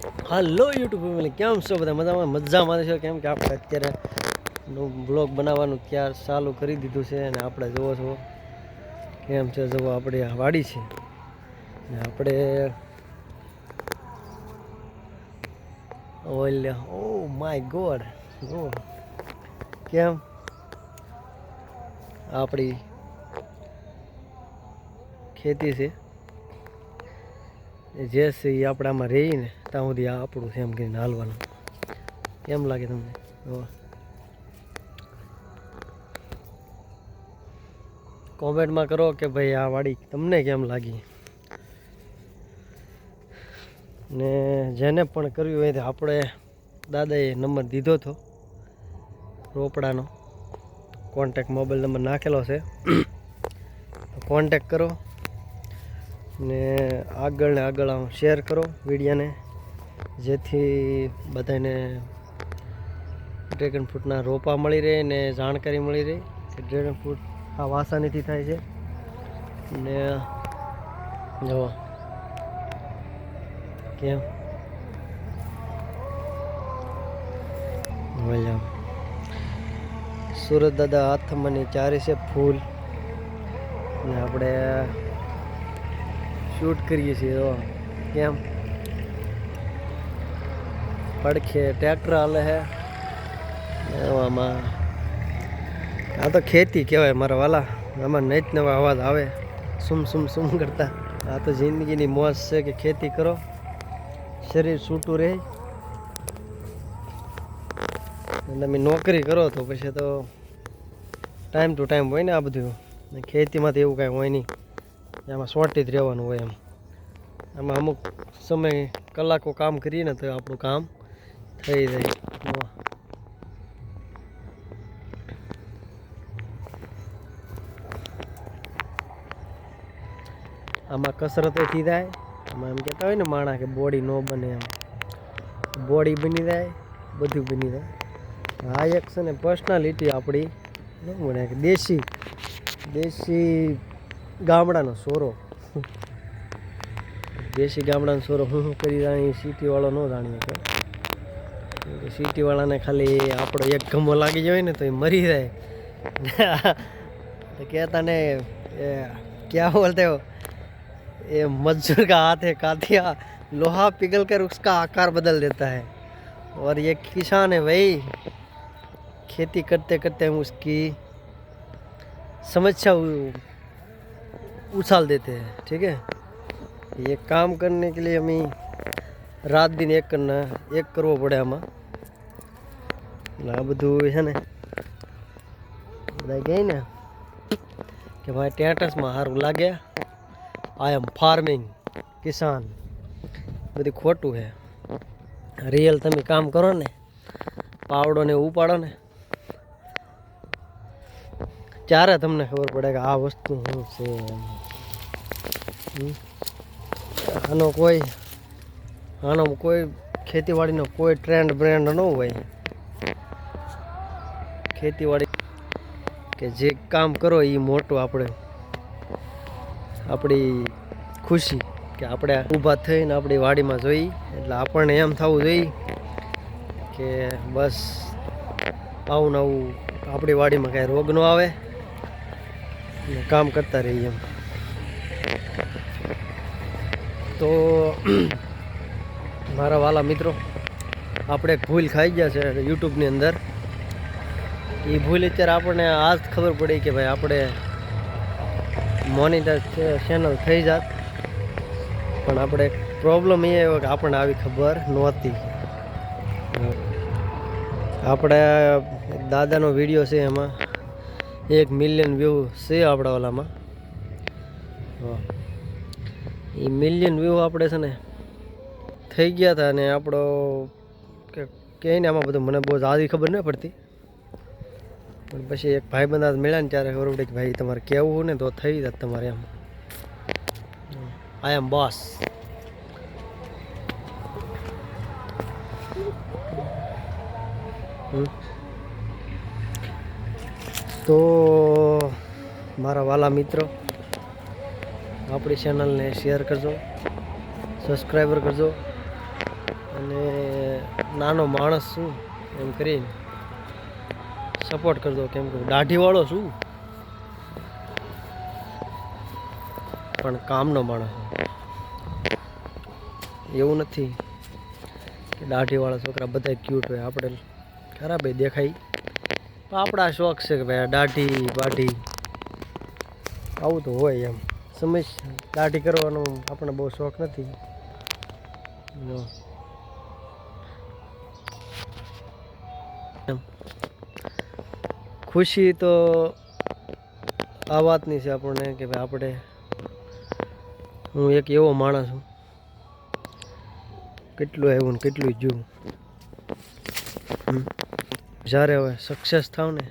હાલો YouTube family કેમ છો બધા? મજામાં? મજામાં છો? કેમ કે આપણે અત્યારે બ્લોગ બનાવવાનું ક્યાં ચાલુ કરી દીધું છે અને આપણે જોવો છો કેમ છે જુઓ આપણી આ વાડી છે. ને આપણે ઓઇલ ઓ માય ગોડ જુઓ. કેમ? આપણી ખેતી છે. જે છે એ આપણામાં આમાં રહી ને ત્યાં સુધી આ આપણું છે એમ કરીને હાલવાનું. કેમ લાગે તમને? કોમેન્ટમાં કરો કે ભાઈ આ વાડી તમને કેમ લાગી? ને જેને પણ કર્યું હોય તે આપણે દાદાએ નંબર દીધો હતો રોપડાનો. કોન્ટેક મોબાઈલ નંબર નાખેલો છે. કોન્ટેક કરો. ને આગળ ને આગળ શેર કરો વિડીયાને. જેથી બધાને ડ્રેગન ફ્રૂટના રોપા મળી રહે ને જાણકારી મળી રહે કે ડ્રેગન ફ્રૂટ આ વાસાનીથી થાય છે. ને, જુઓ. કેમ? સુરત દાદા હાથમાં ચારે છે ફૂલ. ને આપણે શૂટ કરીએ છીએ કેમ? પડખે ટ્રેક્ટર હાલે છે એવામાં આ તો ખેતી કહેવાય મારા વાલા. આમાં નૈત નવા અવાજ આવે. સુમ સુમ સુમ કરતા. આ તો જિંદગીની મોજ છે કે ખેતી કરો. શરીર છૂટું રહે. તમે નોકરી કરો તો પછી તો ટાઈમ ટુ ટાઈમ હોય ને આ બધું. ખેતીમાંથી એવું કાંઈ હોય નહીં. એમાં શોર્ટેજ રહેવાનું હોય એમ. આમાં અમુક સમય કલાકો કામ કરીએ ને તો આપણું કામ થઈ જાય. આમાં કસરતો થઈ જાય આમાં એમ કહેતા હોય ને માણા કે બોડી ન બને એમ. બોડી બની જાય, બધું બની જાય. આ એક છે ને પર્સનાલિટી આપણી બને કે દેશી દેશી ગામડાનો સોરો. દેશી ગામડાનો સોરો હું કરી જાણી સિટીવાળો ન જાણીએ. શકે સિટીવાળાને ખાલી આપણો એક ગમો લાગી જાય ને તો એ મરી જાય તો કહેતા ને એ ક્યાં બોલતે હો ये मजदूर का हाथ है कातिया लोहा पिघल कर उसका आकार बदल देता है और ये किसान है भाई खेती करते करते हम उसकी समस्या उ- उछाल देते हैं ठीक है ये काम करने के लिए हमें रात दिन एक करना एक કરવો પડે આમાં આ બધું છે ને, બધા કહે ને કે ભાઈ ટેટસમાં સારું લાગે. આઈ એમ ફાર્મિંગ કિસાન. બધું ખોટું છે. રિયલ તમે કામ કરો ને, પાવડો ને ઉપાડો ને ત્યારે તમને ખબર પડે કે આ વસ્તુ શું છે આનો કોઈ આનો કોઈ ખેતીવાડીનો કોઈ ટ્રેન્ડ બ્રેન્ડ ન હોય. ખેતીવાડી કે જે કામ કરો એ મોટું આપણે, આપણી ખુશી કે આપણે ઊભા થઈને આપણી વાડીમાં જોઈ, એટલે આપણને એમ થવું જોઈએ કે બસ આવું નવું આપણી વાડીમાં કાંઈ રોગ ન આવે ને કામ કરતા રહીએ એમ. તો મારા વાલા મિત્રો, આપણે ભૂલ ખાઈ ગયા છે યુટ્યુબની અંદર. એ ભૂલ અત્યારે આપણને આ જ ખબર પડી કે ભાઈ આપણે મોનિટર ચેનલ થઈ જાત. પણ આપણે પ્રોબ્લેમ એ કે આપણને આવી ખબર નહોતી. આપણે દાદાનો વીડિયો છે એમાં. એક મિલિયન વ્યૂ છે આપણા ઓલામાં એ મિલિયન વ્યૂ આપણે છે ને થઈ ગયા હતા અને આપણો કે ને આમાં બધું મને બહુ આધી ખબર ન પડતી. પણ પછી એક ભાઈ બંધ મળ્યા ને ત્યારે ખબર પડી કે ભાઈ, તમારે કહેવું ને તો થઈ જાત તમારે એમ. આઈ એમ બોસ તો મારા વાલા મિત્રો, આપણી ચેનલને શેર કરજો સબસ્ક્રાઈબર કરજો. અને નાનો માણસ છું, એમ કરીને. સપોર્ટ કરજો કેમ કે દાઢીવાળો છું. પણ કામનો માણસ એવું નથી કે દાઢીવાળા છોકરા બધા ક્યુટ હોય. આપણે ખરાબ એ દેખાય. પણ આપણા શોખ છે કે ભાઈ દાઢી બાઢી આવું તો હોય એમ. સમજ દાઢી કરવાનો આપણને બહુ શોખ નથી. ખુશી તો આ વાતની છે આપણને કે ભાઈ આપણે, હું એક એવો માણસ છું. કેટલું આવ્યું ને કેટલું જોઉં જ્યારે હવે સક્સેસ થાવ ને,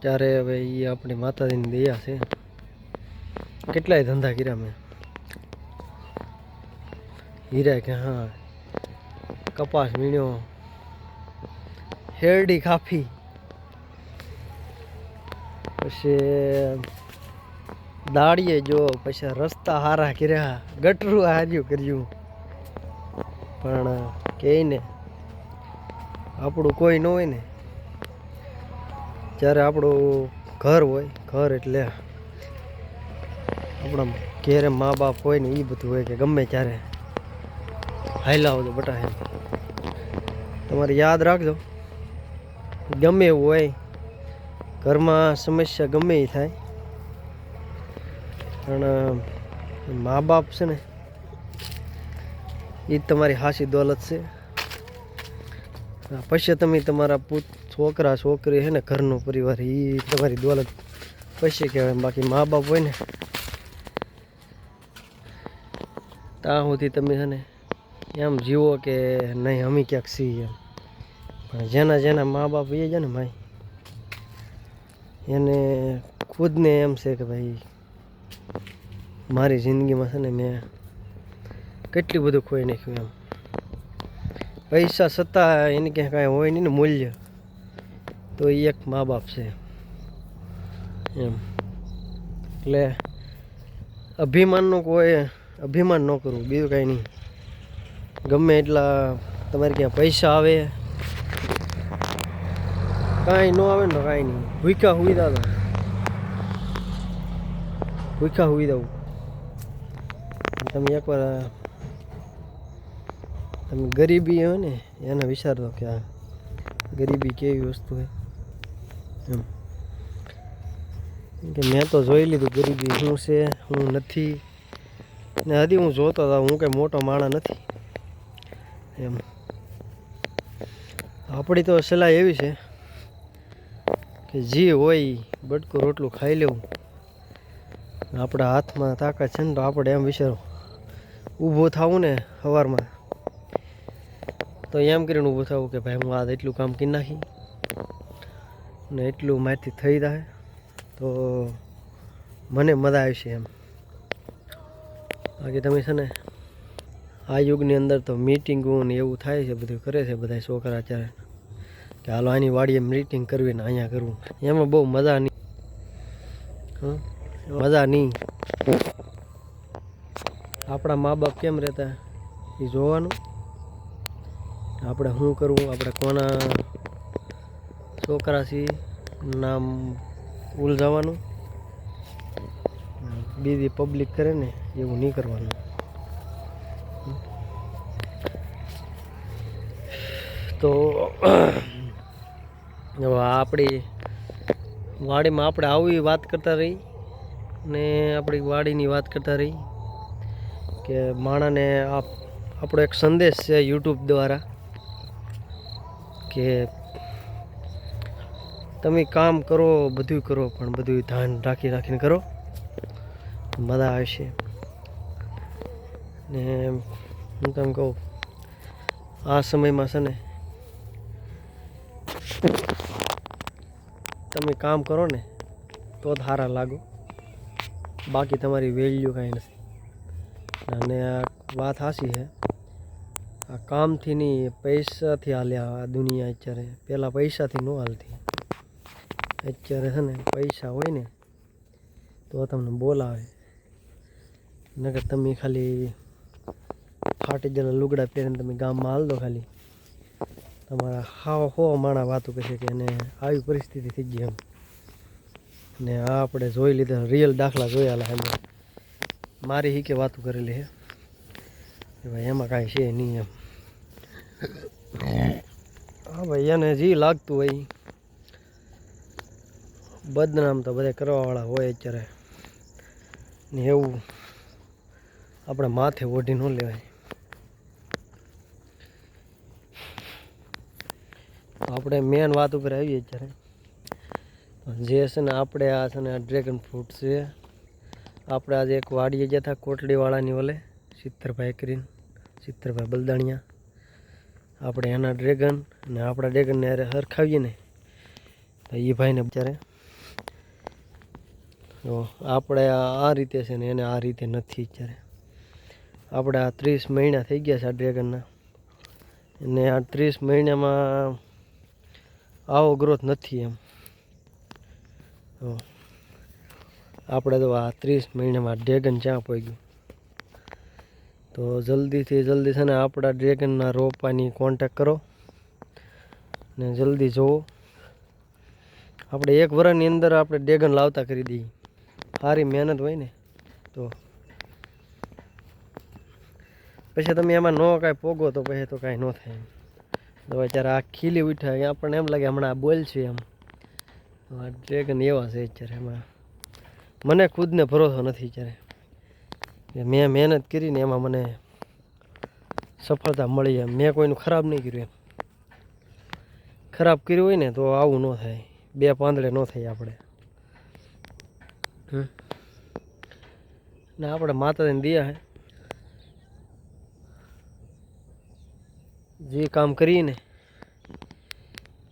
ત્યારે હવે એ આપણી માતાજીની દયા છે. કેટલાય ધંધા કર્યા મેં. હીરા કે હા, કપાસ વીણ્યો હેરડી કાફી પછી, દાળીએ જો પછી રસ્તા હારા કર્યા, ગટરું હાર્યું કર્યું. પણ કે ને, આપણું કોઈ ન હોય ને. જ્યારે આપણું ઘર હોય, ઘર એટલે આપણા ઘેરે મા બાપ હોય ને એ બધું હોય કે ગમે ત્યારે. હાઈલા આવજો બટા તમારે યાદ રાખજો. ગમે એવું હોય. ઘરમાં સમસ્યા ગમે એ થાય. પણ મા બાપ છે ને એ જ તમારી હાસી દોલત છે. પછી તમે તમારા પુત, છોકરા, છોકરી છે ને, ઘરનો પરિવાર એ તમારી દોલત પછી કહેવાય. બાકી મા બાપ હોય ને ત્યાં સુધી તમે છે ને, એમ જીવો કે નહીં, અમે ક્યાંક છીએ એમ. પણ જેના જેના મા બાપ એ છે ને ભાઈ, એને ખુદને એમ છે કે ભાઈ, મારી જિંદગીમાં છે ને મેં કેટલું બધું ખોઈ નાખ્યું એમ. પૈસા છતાં એને ક્યાં કાંઈ હોય નહીં ને મૂલ્ય, તો એ એક મા બાપ છે એમ. એટલે અભિમાનનું કોઈ, અભિમાન ન કરવું, બીજું કાંઈ નહીં. ગમે એટલા તમારે ક્યાં પૈસા આવે કાંઈ ન આવે ને કાંઈ નહીં. ભૂખ્યા હુઈ દાદા ભૂખ્યા હુઈ દઉં તમે એકવાર તમે ગરીબી હોય ને, એને વિચારતો કે આ ગરીબી કેવી વસ્તુ હોય એમ. કે મેં તો જોઈ લીધું ગરીબી શું છે હું નથી. ને હજી હું જોતો હતો હું કંઈ મોટો માણસ નથી. એમ. આપણી તો સલાહ એવી છે કે જે હોય બટકો રોટલું ખાઈ લેવું. આપણા હાથમાં તાકાત છે ને તો આપણે એમ વિચારો. ઊભો થવું ને સવારમાં તો એમ કરીને ઊભું થવું કે ભાઈ હું આ એટલું કામ કરી નાખી ને એટલું માહિતી થઈ જાય તો મને મજા આવશે એમ. બાકી તમે છે ને આ યુગની અંદર તો મીટિંગો ને એવું થાય છે, બધું કરે છે બધા છોકરા અત્યારે. કે હાલો આની વાડીએ મીટિંગ કરવી ને અહીંયા કરવું. એમાં બહુ મજા નહીં મજા નહીં આપણા મા બાપ કેમ રહેતા? એ જોવાનું. આપણે શું કરવું? આપણે કોના છોકરા છીએ? નામ ઉલઝાવાનું બીજી પબ્લિક કરે ને, એવું નહીં કરવાનું. તો આપણી વાડીમાં આપણે આવી વાત કરતા રહી ને આપણી વાડીની વાત કરતા રહી કે માણસને આપ, આપણો એક સંદેશ છે યુટ્યુબ દ્વારા કે તમે કામ કરો, બધું કરો, પણ બધું ધ્યાન રાખી રાખીને કરો. મજા આવશે. ને હું તમને કહું, આ સમયમાં છે ને તમે કામ કરો ને, તો જ સારા લાગો. બાકી તમારી વેલ્યુ કાંઈ નથી. અને આ વાત સાચી છે. આ કામથી નહીં પૈસાથી હાલ્યા આ દુનિયા અત્યારે. પહેલાં પૈસાથી ન હાલતી. અત્યારે છે ને, પૈસા હોય ને, તો તમને બોલાવે. નકર તમે ખાલી ફાટી જેલા લુગડા પહેરીને તમે ગામમાં હાલ દો ખાલી. તમારા હાવ હો માણા વાતો છે કે એને આવી પરિસ્થિતિ થઈ ગઈ એમ. ને આ આપણે જોઈ લીધા રિયલ દાખલા જોયા એમ. મારી હિકે વાતો કરેલી હે. કે ભાઈ એમાં કાંઈ છે નહીં એમ. હા ભાઈ, એને જે લાગતું હોય. બદનામ તો બધા કરવાવાળા હોય અત્યારે. ને એવું આપણે માથે ઓઢી ન લેવાય. આપણે મેન વાત ઉપર આવીએ અત્યારે. જે છે ને આપણે આ છે ને ડ્રેગન ફ્રૂટ છે. આપણે આજે એક વાડીએ ગયા હતા કોટડીવાળાની ઓલે, સિત્તરભાઈ કરીને, સિત્તરભાઈ બલદાણિયા. આપણે એના ડ્રેગન અને આપણા ડ્રેગનને અરે હરખાવીએ ને, તો એ ભાઈને બિચારે. તો આપણે આ રીતે છે ને એને આ રીતે નથી અત્યારે. આપણે આ ત્રીસ મહિના થઈ ગયા છે આ ડ્રેગનના અને આ ત્રીસ મહિનામાં આવો ગ્રોથ નથી એમ. આપણે તો આ ત્રીસ મહિનામાં ડ્રેગન ક્યાં ગયું તો જલ્દીથી જલ્દી છે ને આપણા ડ્રેગનના રોપાની કોન્ટેક કરો ને જલ્દી જોવો. આપણે એક વર્ષની અંદર આપણે ડ્રેગન લાવતા કરી દઈએ. સારી મહેનત હોય ને તો. પછી તમે એમાં ન કાંઈ પોગો તો પછી તો કાંઈ ન થાય તો અત્યારે આ ખીલી ઉઠ્યા આપણને એમ લાગે હમણાં બોલ છે એમ. ડ્રેગન એવા છે અત્યારે એમાં મને ખુદને ભરોસો નથી અત્યારે. મેં મહેનત કરીને એમાં મને સફળતા મળી એમ. મેં કોઈનું ખરાબ નહીં કર્યું એમ. ખરાબ કર્યું હોય ને તો આવું ન થાય. બે પાંદડે ન થાય આપણે. ને આપણે માતાજીને દિયા હે. જે કામ કરીએ ને,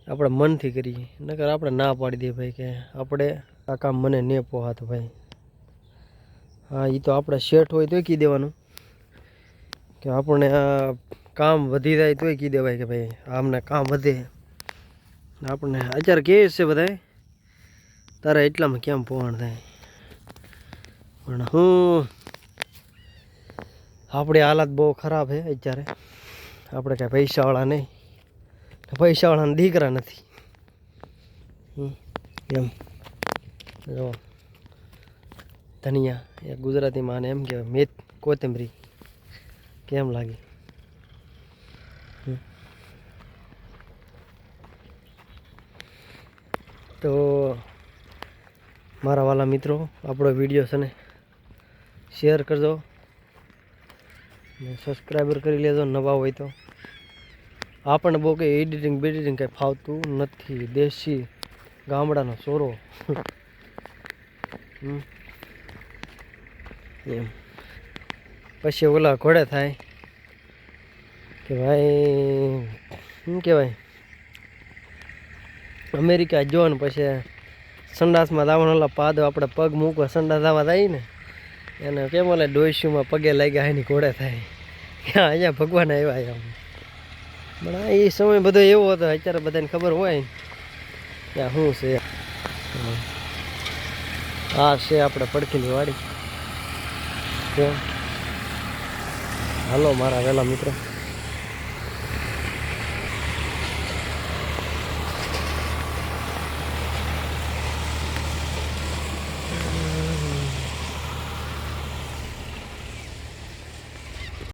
આપણે મનથી કરીએ. નકર આપણે ના પાડી દઈએ ભાઈ કે આપણે આ કામ મને ને પોહાતું ભાઈ. હા એ તો આપણે શેઠ હોય તોય કહી દેવાનું. કે આપણને આ કામ વધી જાય તોય કહી દેવાય કે ભાઈ, આમને કામ વધે. આપણને અત્યારે કહે છે બધાય? તારે એટલામાં કેમ પહોંચ થાય? પણ હું, આપણી હાલત બહુ ખરાબ છે અત્યારે. આપણે કાંઈ પૈસાવાળા નહીં. પૈસાવાળાના દીકરા નથી. એમ. જો, ધનિયા, એ ગુજરાતીમાં આને એમ કહેવાય, મેથ, કોથમરી. કેમ લાગી. તો મારા વાલા મિત્રો, આપણો વીડિયો છે ને, શેર કરજો. ને સબસ્ક્રાઈબર કરી લેજો નવા હોય તો. આપણને બહુ કંઈ એડિટિંગ બેડિટિંગ કંઈ ફાવતું નથી. દેશી ગામડાનો સોરો હમ. એમ. પછી ઓલા ઘોડે થાય. કે ભાઈ શું કહેવાય? અમેરિકા જો ને પછી સંડાસમાં દાવણ ઓલા પાદ આપણે પગ મૂકવા સંડાસ દાવા થાય ને. એને કેમ ઓલે ડોઈસ્યુમાં પગે લાગ્યા એની ઘોડે થાય. ક્યાં અહીંયા ભગવાન આવ્યા આમ. પણ આ એ સમય બધો એવો હતો, અત્યારે બધાને ખબર હોય. કે શું છે. આ છે આપણે પડખીની વાડી. હાલો મારા વહેલા મિત્રો.